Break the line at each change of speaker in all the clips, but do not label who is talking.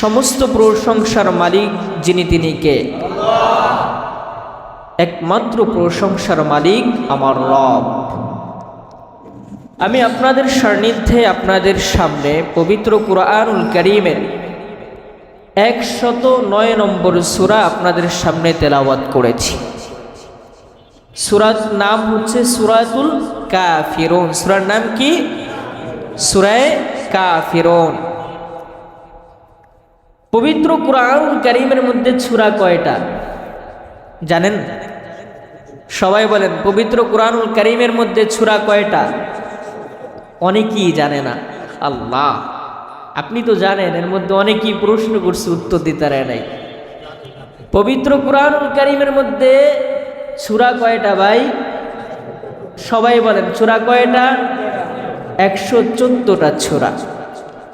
সমস্ত প্রশংসার মালিক যিনি তিনি কে? একমাত্র প্রশংসার মালিক আমার রব। আমি আপনাদের সান্নিধ্যে আপনাদের সামনে পবিত্র কুরআনুল করিমের একশত নয় নম্বর সুরা আপনাদের সামনে তেলাওয়াত করেছি। সুরাত নাম হচ্ছে সুরাতুল কাফিরুন। সুরার নাম কি? সুরায় কাফিরুন। পবিত্র কোরআন করিমের মধ্যে সুরা কয়টা? জানেন? সবাই বলেন, পবিত্র কুরআনুল করিমের মধ্যে সুরা কয়টা? অনেকেই জানে না। আল্লাহ, আপনি তো জানেন, এর মধ্যে অনেকেই প্রশ্ন করছে, উত্তর দিতে নাই। পবিত্র কুরআনুল করিমের মধ্যে সুরা কয়টা ভাই? সবাই বলেন, সুরা কয়টা? একশো চোদ্দোটা সুরা।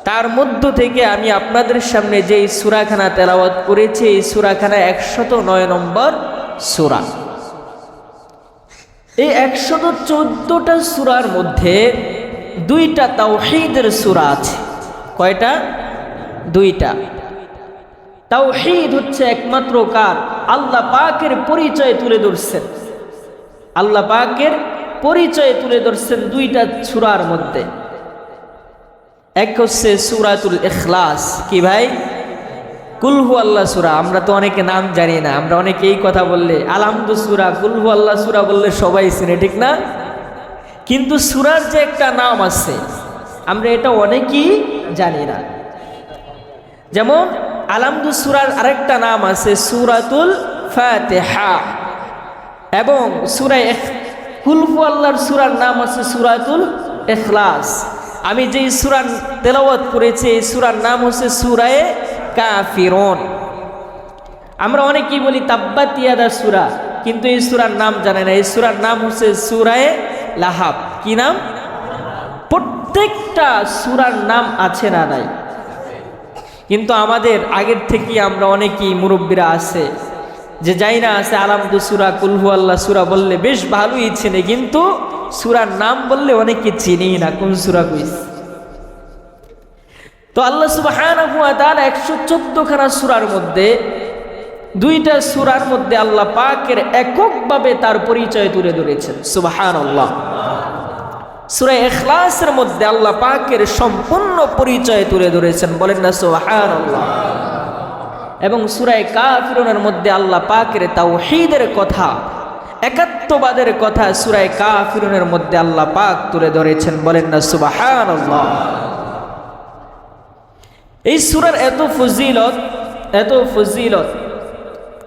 তার মধ্য থেকে আমি আপনাদের সামনে যে সুরাখানা তেলাওয়াত করেছি, এই সুরাখানা একশত নয় নম্বর সুরা। এই একশত চোদ্দটা সুরার মধ্যে দুইটা তাওহিদের সুরা আছে। কয়টা? দুইটা। তাওহিদ হচ্ছে একমাত্র কার? আল্লাহ পাকের পরিচয় তুলে ধরছেন। আল্লাহ পাকের পরিচয় তুলে ধরছেন দুইটা সুরার মধ্যে। এক হচ্ছে সুরাতুল ইখলাস। কি ভাই? কুলহু আল্লাহ সুরা। আমরা তো অনেকে নাম জানি না, আমরা অনেকে এই কথা বললে, আলহামদু সুরা কুলহু আল্লাহ সুরা বললে সবাই চিনে, ঠিক না? কিন্তু সুরার যে একটা নাম আছে, আমরা এটা অনেকেই জানি না। যেমন আলামদু সুরার আরেকটা নাম আছে সুরাতুল ফাতেহা এবং সুরায় কুলফু আল্লাহর সুরার নাম আছে সুরাতুল এখলাস আমি যেই সুরার তেলাওয়াত করেছি, এই সুরার নাম হচ্ছে সুরায়ে কাফিরন। আমরা অনেকেই বলি তাব্বাত ইয়াদা সুরা, কিন্তু এই সুরার নাম জানে না। এই সুরার নাম হচ্ছে সুরায়ে লাহাব। কি নাম? প্রত্যেকটা সুরার নাম আছে না নাই। কিন্তু আমাদের আগের থেকেই আমরা অনেকেই মুরব্বীরা আছে, যে যাই না আছে আলামদু সুরা কুলহু আল্লাহ সুরা বললে বেশ ভালোই চিনে, কিন্তু সুরার নাম বললে অনেকে চিনেই না, কোন সুরা কইস? তো আল্লাহ সুবাহ একশো চোদ্দখানা সুরার মধ্যে, দুইটা সুরার মধ্যে আল্লাহ পাকের এককভাবে তার পরিচয় তুলে ধরেছেন। সুবাহান আল্লাহ সুরায় এখলাসের মধ্যে আল্লাহ পাকের সম্পূর্ণ পরিচয় তুলে ধরেছেন। বলেন না সুবাহান আল্লাহ এবং সুরায় কাফিরনের মধ্যে আল্লাহ পাকের তাওহীদের কথা একাত্মবাদের কথা সুরায় কাফিরনের মধ্যে আল্লাহ পাক তুলে ধরেছেন, বলেন না সুবাহান এই সুরার এত ফজিলত এত ফজিলত,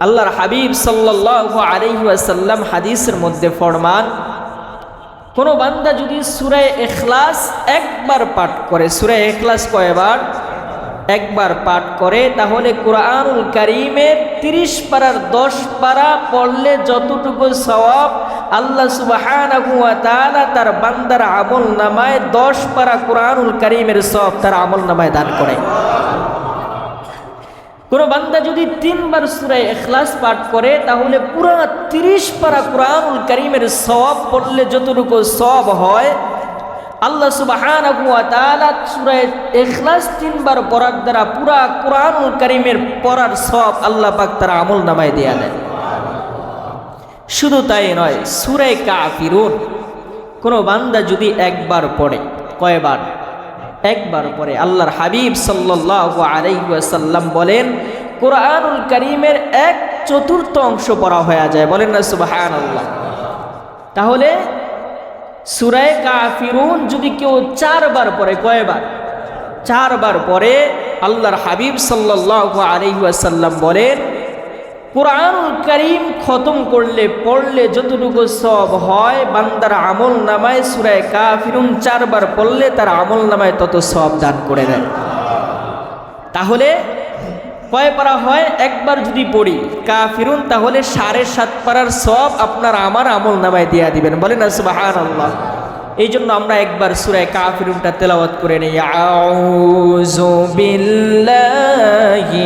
আল্লাহর হাবিব সাল্লাহ আলহিহাসাল্লাম হাদিসের মধ্যে ফরমান, কোনো বান্দা যদি সুরায় এখলাস একবার পাঠ করে, সুরায় এখলাস কয়বার? একবার পাঠ করে, তাহলে কোরআনুল করিমের তিরিশ পাড়ার দশ পাড়া পড়লে যতটুকু সওয়াব, আল্লাহ সুবাহান তার বান্দার আমল নামায় দশ পাড়া কোরআনুল করিমের সব তার আমল নামায় দান করে। কোনো বান্দা যদি তিনবার সুরায় এখলাস পাঠ করে, তাহলে পুরা তিরিশ পারা কোরআনুল করিমের সব পড়লে যতটুকু সব হয় আল্লাহ সুবাহান এখলাস তিনবার পড়ার দ্বারা পুরা কোরআনুল করিমের পড়ার সব আল্লাহ পাক তারা আমল নামায় দেয়া দেয় শুধু তাই নয় সুরে কাফিরুন, কোনো বান্দা যদি একবার পড়ে, কয়বার? একবার পরে আল্লাহর হাবিব সাল্লাহ আলাইসাল্লাম বলেন, কোরআনুল করিমের এক চতুর্থ অংশ পড়া হয়ে যায়। বলেন না সুবাহান আল্লাহ তাহলে সুরায় কাফিরুন যদি কেউ চারবার পরে কয়বার? চারবার পরে আল্লাহর হাবিব সাল্লাহ আলাইসাল্লাম বলেন, কোরআনুল করিম খতম করলে, পড়লে যতটুকু সব হয়, বান্দার আমল নামায় সুরায় কাফিরুন চারবার পড়লে, তার আমল নামায় তত সব দান করে দেয়। তাহলে কয় পারা হয়? একবার যদি পড়ি কা ফিরুন তাহলে সাড়ে সাত পারার সব আপনার আমার আমল নামায় দিয়া দিবেন। বলেন সুবাহান আল্লাহ এই জন্য আমরা একবার সুরায় কা ফিরুনটা তেলাওয়াত করে নিই। আউযু বিল্লাহি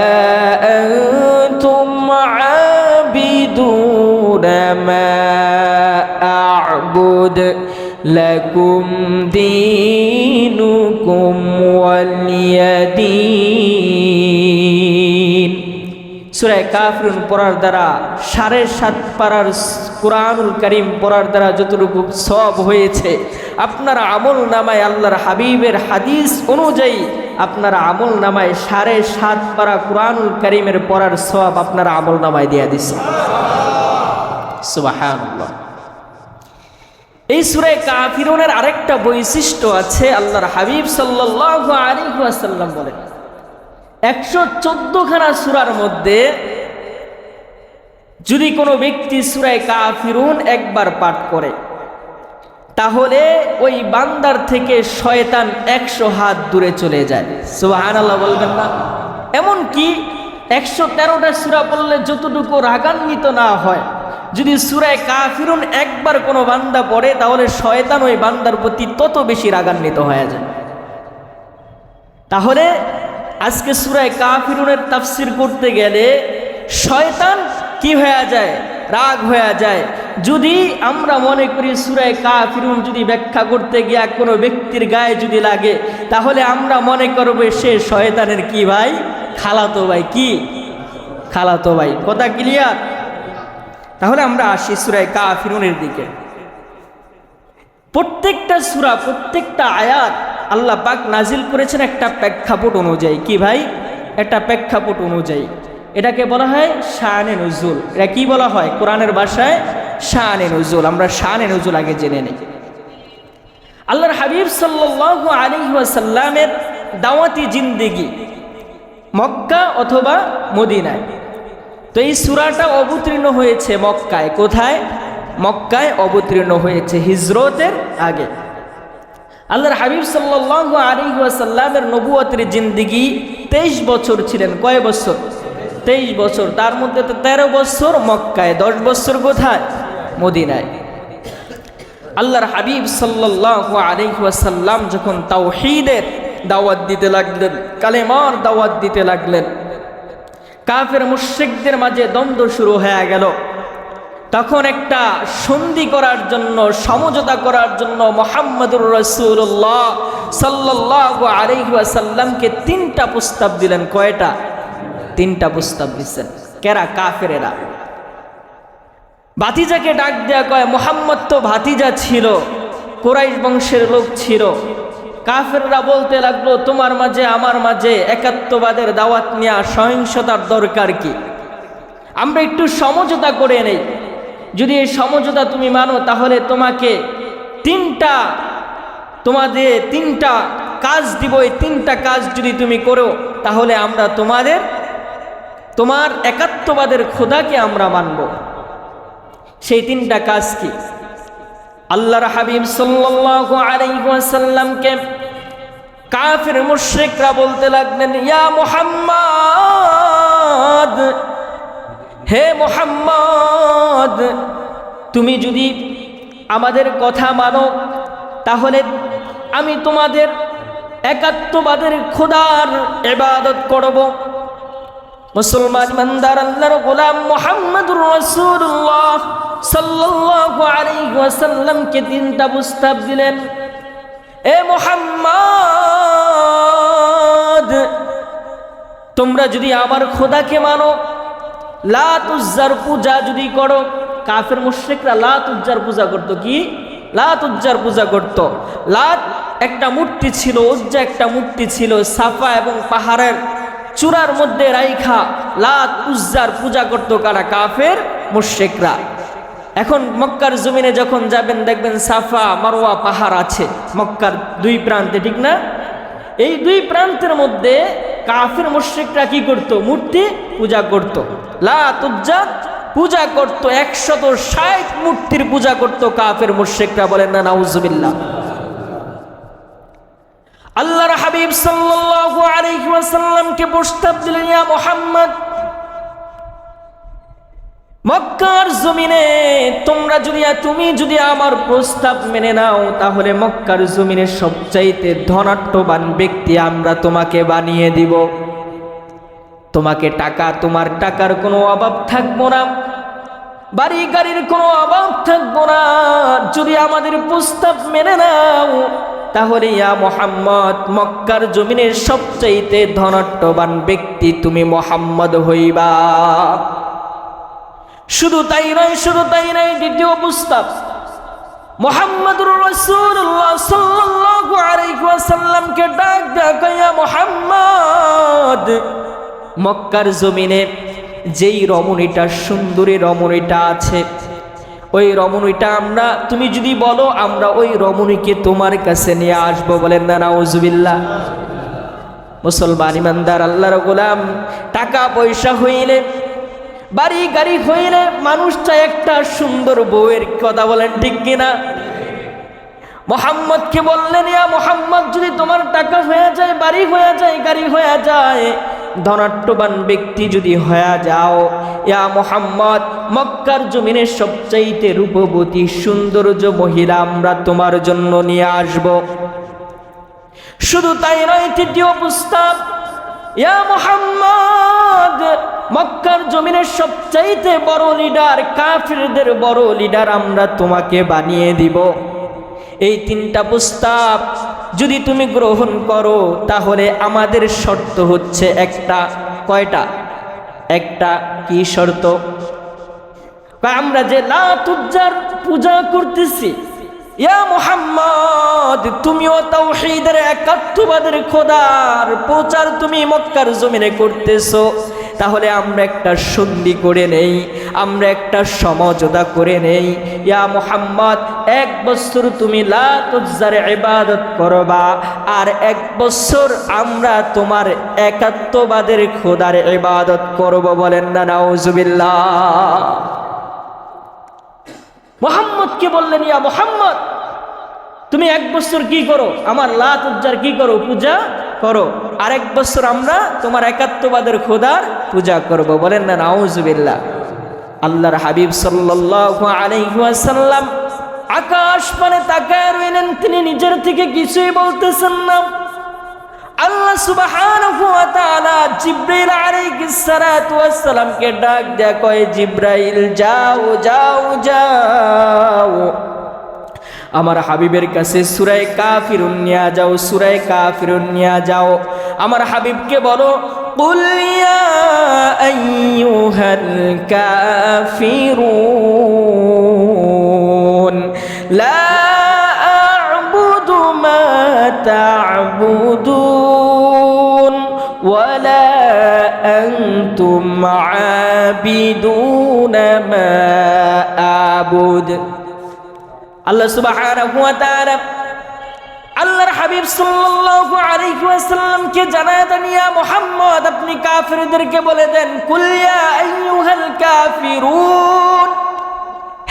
ما أعبد لكم دينكم ولي دين সুরায় কাফরুন পড়ার দ্বারা সাড়ে সাত পাড়ার কোরআনুল করিম পড়ার দ্বারা যতটুকু সব হয়েছে আপনার আমল নামায় আল্লাহর হাবিবের হাদিস অনুযায়ী আপনার আমল নামায় সাড়ে সাত পাড়া কোরআনুল করিমের পড়ার সব আপনার আমল নামায় দিয়ে দিছে সুবহানাল্লাহ। এই সুরায় কাফিরুনের আরেকটা বৈশিষ্ট্য আছে, আল্লাহর হাবিব সাল্লাল্লাহু আলাইহি ওয়াসাল্লাম বলেন, একশো চোদ্দখানা সুরার মধ্যে যদি কোনো ব্যক্তি সুরায় কাফিরুন একবার পাঠ করে, তাহলে ওই বান্দার থেকে শয়তান একশো হাত দূরে চলে যায়। সুবাহান আল্লাহ বলবেন না। এমন কি একশো তেরোটা সুরা পড়লে যতটুকু রাগান্বিত না হয় যদি সুরায় কাফিরুন একবার কোনো বান্দা পড়ে, তাহলে শয়তান ওই বান্দার প্রতি তত বেশি রাগান্বিত হয়ে যায়। তাহলে আজকে সুরায় কাফিরুনের তাফসির করতে গেলে শয়তান কি হয়ে যায়? রাগ হয়ে যায়। যদি আমরা মনে করি সুরায় কাফিরুন যদি ব্যাখ্যা করতে গিয়া কোনো ব্যক্তির গায়ে যদি লাগে, তাহলে আমরা মনে করব সে শয়তানের কি ভাই? খালাতো ভাই, কি? খালাতো ভাই। কথা ক্লিয়ার তাহলে আমরা আসি সুরায় কা কাফিরুনের দিকে। প্রত্যেকটা সুরা, প্রত্যেকটা আয়াত আল্লাহ পাক নাজিল করেছেন একটা প্রেক্ষাপট অনুযায়ী। কি ভাই? একটা প্রেক্ষাপট অনুযায়ী। এটাকে বলা হয় শাহানে নজরুল এটা কি বলা হয়? কোরআনের ভাষায় শাহানে নজরুল আমরা শাহানে নজরুল আগে জেনে নিই। আল্লাহর হাবিব সাল্লাহ আলিহাসাল্লামের দাওয়াতি জিন্দিগি মক্কা অথবা মদিনায়। তো এই সুরাটা অবতীর্ণ হয়েছে মক্কায়। কোথায়? মক্কায় অবতীর্ণ হয়েছে হিজরতের আগে। আল্লাহর হাবিব সাল্লাহ আলিহাসাল্লামের নবুয়তের জিন্দিগি তেইশ বছর ছিলেন। কয় বছর? তেইশ বছর। তার মধ্যে তো তেরো বছর মক্কায়, দশ বছর কোথায়? মদিনায়। আল্লাহর হাবিব সাল্লাহ আলিহাসাল্লাম যখন তাওহিদের দাওয়াত দিতে লাগলেন, কালেমার দাওয়াত দিতে লাগলেন কাফের মুশ্রিকদের মাঝে দ্বন্দ্ব শুরু হয়ে গেল। তখন একটা সন্ধি করার জন্য, সমঝোতা করার জন্য মোহাম্মদুর রসুল্লাহ সাল্লাহ আলহিহাসাল্লামকে তিনটা প্রস্তাব দিলেন। কয়টা? তিনটা প্রস্তাব দিচ্ছেন। কেরা? কাফেরেরা। ভাতিজাকে ডাক দেয়া কয়, মোহাম্মদ তো ভাতিজা ছিল, কোরাইশ বংশের লোক ছিল। কাফেররা বলতে লাগল, তোমার মাঝে, আমার মাঝে একাত্মবাদের দাওয়াত নেওয়া সহিংসতার দরকার কি? আমরা একটু সমঝোতা করে নেই। যদি এই সমঝোতা তুমি মানো, তাহলে তোমাকে তিনটা, তোমাদের তিনটা কাজ দিব। এই তিনটা কাজ যদি তুমি করো, তাহলে আমরা তোমাদের, তোমার একাত্মবাদের খোদাকে আমরা মানব। সেই তিনটা কাজ কি? আল্লাহর হাবিব সাল্লাল্লাহু কাফির মুশরিকরা বলতে লাগলেন, ইয়া মুহাম্মদ, হে মোহাম্মদ, তুমি যদি আমাদের কথা মানো, তাহলে আমি তোমাদের একাত্মবাদের খোদার এবাদত করব। মুসলমান ইমানদার, আল্লাহর গোলাম মোহাম্মদুর রাসূলুল্লাহ। সাল্লাল্লাহু আলাইহি ওয়াসাল্লামকে তিনটা প্রস্তাব দিলেন। এ মোহাম্মদ, তোমরা যদি আমার খোদাকে মানো লাত উজ্জার পূজা যদি করো, কাফের মুশ্রিকরা লাত উজ্জার পূজা করতো কি? লাত উজ্জার পূজা করত। লাত একটা মূর্তি ছিল, উজ্জা একটা মূর্তি ছিল, সাফা এবং পাহাড়ের চূড়ার মধ্যে রাইখা লাত উজ্জার পূজা করতো কারা? কাফের মুশেকরা এখন মক্কার জমিনে যখন যাবেন, দেখবেন সাফা মারোয়া পাহাড় আছে। মক্কার দুই প্রান্তে, ঠিক না? এই দুই প্রান্তের মধ্যে কাফের মুশ্রিকরা কি করত? মূর্তি পূজা করত। লা তুজ্জা, পূজা করত। একশত ষাট মূর্তির পূজা করত কাফের মুশ্রিকরা। বলেন না, নাউজুবিল্লাহ। আল্লাহর হাবিব সাল্লাল্লাহু আলাইহি ওয়াসাল্লামকে প্রস্তাব দিলেন, ইয়া মুহাম্মদ মক্কার জমিনে তোমরা যদি, তুমি যদি আমার প্রস্তাব মেনে নাও, তাহলে মক্কার জমিনে সবচাইতে ধনাট্যবান ব্যক্তি আমরা তোমাকে বানিয়ে দিব। তোমাকে টাকা, তোমার টাকার কোনো অভাব থাকব না। বাড়ি গাড়ির কোনো অভাব থাকব না। যদি আমাদের প্রস্তাব মেনে নাও, তাহলে ইয়া মোহাম্মদ, মক্কার জমিনের সবচাইতে ধনাট্যবান ব্যক্তি তুমি মোহাম্মদ হইবা। শুধু তাই নয়, শুধু তাই নয়, দ্বিতীয় প্রস্তাব। মোহাম্মদুর রাসূলুল্লাহ সাল্লাল্লাহু ডাক ডাকাইয়া মোহাম্মদ! মক্কার জমিনে যেই রমণীটা, সুন্দরী রমণীটা আছে, ওই রমণীটা আমরা, তুমি যদি বলো, আমরা ওই রমণীকে তোমার কাছে নিয়ে আসব বলেন না, নাউজুবিল্লাহ। মুসলমান ইমানদার, আল্লাহর গোলাম, টাকা পয়সা হইলে বাড়ি গাড়ি হইলে মানুষটা একটা সুন্দর বউয়ের কথা বলেন ঠিক কিনা? মোহাম্মদকে বললেন, ইয়া মোহাম্মদ, যদি তোমার টাকা হয়ে যায়, বাড়ি হয়ে যায়, গাড়ি হয়ে যায় ধনাট্যবান ব্যক্তি যদি হয়ে যাও, ইয়া মোহাম্মদ, মক্কার জমিনের সবচাইতে রূপবতী সৌন্দর্য মহিলা আমরা তোমার জন্য নিয়ে আসব। শুধু তাই নয়, তৃতীয় প্রস্তাব, ইয়া মোহাম্মদ মক্কার জমিনের সবচাইতে বড় লিডার কাফিরদের বড় লিডার আমরা তোমাকে বানিয়ে দিব। এই তিনটা প্রস্তাব যদি তুমি গ্রহণ করো, তাহলে আমাদের শর্ত হচ্ছে একটা। কয়টা? একটা কি শর্ত? আমরা যে লাতুজ্জার পূজা করতেছি, ইয়া মোহাম্মদ, তুমিও তাওহীদের একাত্মবাদের খোদার প্রচার তুমি মক্কার জমিনে করতেছো। তাহলে আমরা একটা সন্ধি করে নেই, আমরা একটা সমঝোতা করে নেই। ইয়া মোহাম্মদ, এক বছর তুমি লাতুজ্জার ইবাদত করবা, আর এক বছর আমরা তোমার একাত্মবাদের খোদার ইবাদত করব বলেন না, নাউজুবিল্লাহ। মোহাম্মদকে বললেন, ইয়া মোহাম্মদ, তুমি এক বছর কি করো? আমার লাত উজ্জার কি করো? পূজা করো। আরেক বছর আমরা তোমার একাত্মবাদের খোদার পূজা করব। বলেন না, নাউজুবিল্লাহ। আল্লাহর হাবিব সাল্লাল্লাহু আলাইহি ওয়াসাল্লাম আকাশ মানে তাকায় রইলেন, তিনি নিজের থেকে কিছুই বলতেছেন না। আল্লাহ সুবহানাহু ওয়া তাআলা জিবরাইল আলাইহিস সালাতু ওয়াস সালামকে ডাক দেয়া কয়, জিবরাইল, যাও যাও যাও। আমার হাবিবের কাছে সুরায় কাফিরুন নিয়া যাও, সুরায় কাফিরুন নিয়া যাও। আমার হাবিবকে বলো قل يا أيها الكافرون لا أعبد ما تعبدون ولا أنتم عابدون ما أعبد. الله سبحانه وتعالى আল্লাহর হাবিব সাল্লাল্লাহু আলাইহি ওয়াসাল্লামকে জানায় দেন মুহাম্মদ, আপনি কাফিরদেরকে বলে দেন, কুল ইয়া আইয়ুহাল কাফিরুন,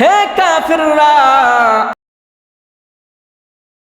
হে কাফিররা